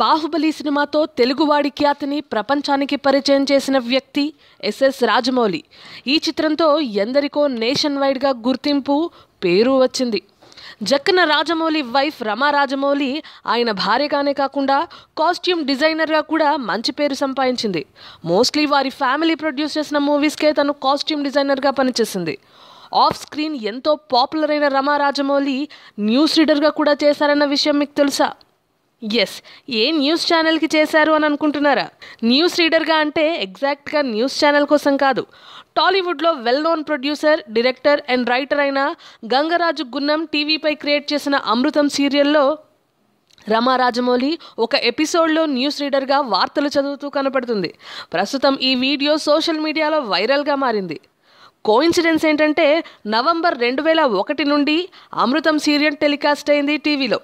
బాహుబలి సినిమాతో తెలుగువాడి ఖ్యాతిని ప్రపంచానికి పరిచయం చేసిన వ్యక్తి ఎస్ఎస్ రాజమౌళి. ఈ చిత్రంతో ఎందరికో నేషన్ వైడ్గా గుర్తింపు పేరు వచ్చింది. జక్కన రాజమౌళి వైఫ్ రమా రాజమౌళి ఆయన భార్యగానే కాకుండా కాస్ట్యూమ్ డిజైనర్గా కూడా మంచి పేరు సంపాదించింది. మోస్ట్లీ వారి ఫ్యామిలీ ప్రొడ్యూస్ చేసిన మూవీస్కే తను కాస్ట్యూమ్ డిజైనర్గా పనిచేసింది. ఆఫ్ స్క్రీన్ ఎంతో పాపులర్ అయిన రమా రాజమౌళి న్యూస్ రీడర్గా కూడా చేశారన్న విషయం మీకు తెలుసా? ఎస్ ఏ న్యూస్ ఛానల్కి చేశారు అని అనుకుంటున్నారా? న్యూస్ రీడర్గా అంటే ఎగ్జాక్ట్గా న్యూస్ ఛానల్ కోసం కాదు. టాలీవుడ్లో well known producer director and writer అయిన గంగరాజు గున్నం టీవీపై క్రియేట్ చేసిన అమృతం సీరియల్లో రమా రాజమౌళి ఒక ఎపిసోడ్లో న్యూస్ రీడర్గా వార్తలు చదువుతూ కనపడుతుంది. ప్రస్తుతం ఈ వీడియో సోషల్ మీడియాలో వైరల్గా మారింది. కోయిన్సిడెన్స్ ఏంటంటే నవంబర్ రెండు వేల ఒకటి నుండి అమృతం సీరియల్ టెలికాస్ట్ అయింది టీవీలో.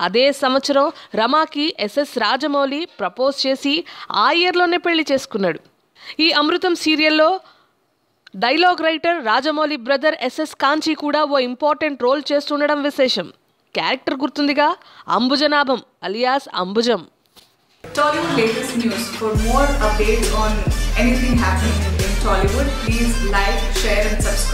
అదే సంవత్సరం రమాకి ఎస్ఎస్ రాజమౌళి ప్రపోజ్ చేసి ఆ ఇయర్లోనే పెళ్ళి చేసుకున్నాడు. ఈ అమృతం సీరియల్లో dialogue writer Rajamouli brother SS Kanchi కూడా ఓ ఇంపార్టెంట్ రోల్ చేస్తుండడం విశేషం. Character గుర్తుందిగా? Ambujanabham alias Ambujam. Tollywood latest news. For more updates on anything happening in Tollywood, please like, share, and subscribe.